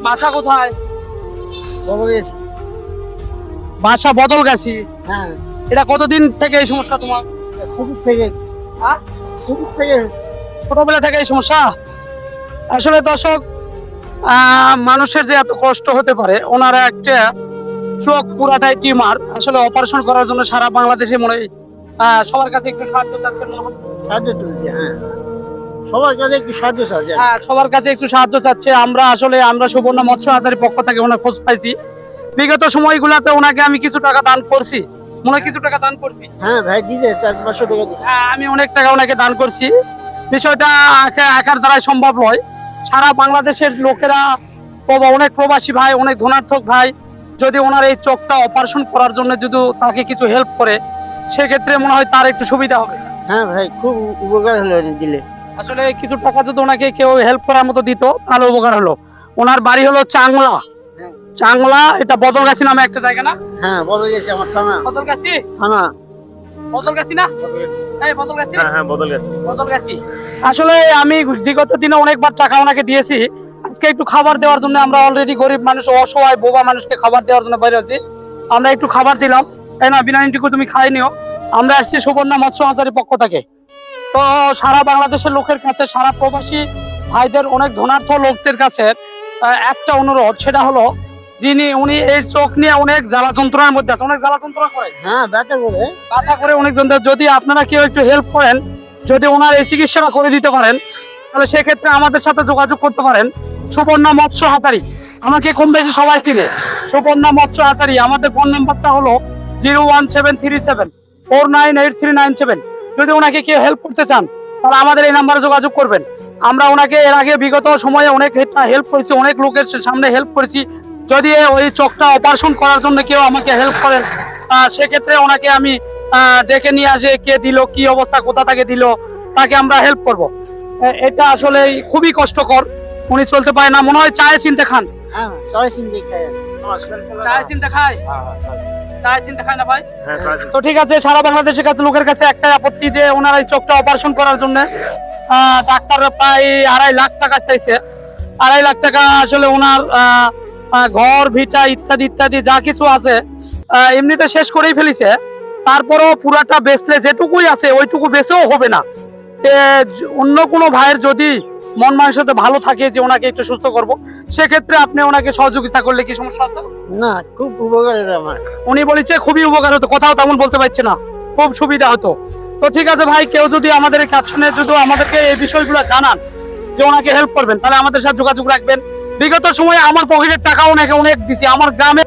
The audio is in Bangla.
বাসা কোথায়? বাসা বদল গেছি হ্যাঁ। এটা কতদিন থেকে এই সমস্যা তোমার? শুরু থেকে। হ্যাঁ? শুরু থেকে। ছোটবেলা থেকে এই সমস্যা? আসলে দর্শক মানুষের যে এত কষ্ট হতে পারে ওনারা একটা চোখ পুরাটাই টিমার আসলে অপারেশন করার জন্য সারা বাংলাদেশে মনে হয় সবার কাছে একটু সাহায্য চাচ্ছেন সাহায্য হ্যাঁ। সবার কাছে একটু সাহায্য চাচ্ছে হ্যাঁ সবার কাছে একটু সাহায্য চাচ্ছে। আমরা আসলে আমরা সুবর্ণ মৎস্য হাজারের পক্ষ থেকে ওনার খোঁজ পাইছি। বিগত সময়গুলোতে ওনাকে আমি কিছু টাকা দান করছি। মনে কিছু টাকা দান করছি। হ্যাঁ ভাই দিছে চার পাঁচশো টাকা হ্যাঁ, আমি অনেক টাকা ওনাকে দান করছি। বিষয়টা একা- একার দ্বারাই সম্ভব নয়। সারা বাংলাদেশের লোকেরা অনেক প্রবাসী ভাই অনেক ধনার্থক ভাই যদি ওনার এই চোখটা অপারেশন করার জন্য যদি তাকে কিছু হেল্প করে সেক্ষেত্রে মনে হয় তার একটু সুবিধা হবে। হ্যাঁ ভাই খুব উপকার হলো দিলে। আসলে কিছু টাকা যদি ওনাকে কেউ হেল্প করার মতো দিত তাহলে উপকার হলো। ওনার বাড়ি হলো চাংলা। চাংলা এটা বদলগাছি নামে একটা জায়গা না? হ্যাঁ বদল গেছে আমার থানা। বদলগাছি? থানা। বদলগাছি না? বদলগাছি। হ্যাঁ হ্যাঁ বদলগাছি। আসলে আমি বিগত দিনে অনেকবার টাকা ওনাকে দিয়েছি। আজকে একটু খাবার দেওয়ার জন্য আমরা অলরেডি গরিব মানুষ অসহায় বোবা মানুষকে খাবার দেওয়ার জন্য বাইরে আছি। আমরা একটু খাবার দিলাম। তাই না বিরিয়ানিটুকু তুমি খাই নিও। আমরা আসছি সুবর্ণা মৎস্য হাজারের পক্ষ থেকে। তো সারা বাংলাদেশের লোকের কাছে সারা প্রবাসী ভাইদের অনেক ধনার্থ লোকদের কাছে একটা অনুরোধ সেটা হলো যিনি উনি এই চোখ নিয়ে অনেক জ্বালা যন্ত্রণার মধ্যে আছে। অনেক জ্বালা যন্ত্রণা করে। হ্যাঁ ব্যথা করে। কথা করে অনেক অনেকজন যদি আপনারা কেউ একটু হেল্প করেন যদি ওনার এই চিকিৎসাটা করে দিতে পারেন তাহলে সেক্ষেত্রে আমাদের সাথে যোগাযোগ করতে পারেন। সুবর্ণা মৎস্য হাতারি আমাকে কম বেশি সবাই চিনে। সুবর্ণা মৎস্য হাতারি আমাদের ফোন নাম্বারটা হলো zero one seven three seven four nine eight three nine seven যদি ওনাকে কেউ হেল্প করতে চান তাহলে আমাদের এই নাম্বারে যোগাযোগ করবেন। আমরা ওনাকে এর আগে বিগত সময়ে অনেক হেল্প করেছি অনেক লোকের সামনে হেল্প করেছি। যদি ওই চোখটা অপারেশন করার জন্য কেউ আমাকে হেল্প করেন সেক্ষেত্রে ওনাকে আমি ডেকে নিয়ে আসে কে দিল কি অবস্থা কোথা থেকে দিল তাকে আমরা হেল্প করব। এটা আসলে খুবই কষ্টকর। উনি চলতে পারে না মনে হয় চায়ে চিনতে খান। হ্যাঁ সবাই চিন্তা খায়। চায়ে চিনতে খায়? চিনতে না ভাই। হ্যাঁ তো ঠিক আছে সারা বাংলাদেশের কাছে লোকের কাছে একটাই আপত্তি যে ওনার এই চোখটা অপারেশন করার জন্য ডাক্তার প্রায় আড়াই লাখ টাকা চাইছে। আড়াই লাখ টাকা আসলে ওনার ঘর ভিটা ইত্যাদি ইত্যাদি যা কিছু আছে এমনিতে শেষ করেই ফেলিছে। তারপরও পুরাটা বেচলে যেটুকুই আছে ওইটুকু বেচেও হবে না। অন্য কোনো ভাইয়ের যদি মন মানসিকতা ভালো থাকে যে ওনাকে একটু সুস্থ করব সেক্ষেত্রে আপনি ওনাকে সহযোগিতা করলে কি সমস্যা হতো? না খুব উপকার আমার। উনি বলেছে খুবই উপকার হতো কোথাও তেমন বলতে পারছে না খুব সুবিধা হতো। তো ঠিক আছে ভাই কেউ যদি আমাদের এই ক্যাপশনে যদি আমাদেরকে এই বিষয়গুলো জানান যে ওনাকে হেল্প করবেন তাহলে আমাদের সাথে যোগাযোগ রাখবেন। বিগত সময়ে আমার পকেটের টাকা ওনাকে অনেক দিছি আমার গ্রামে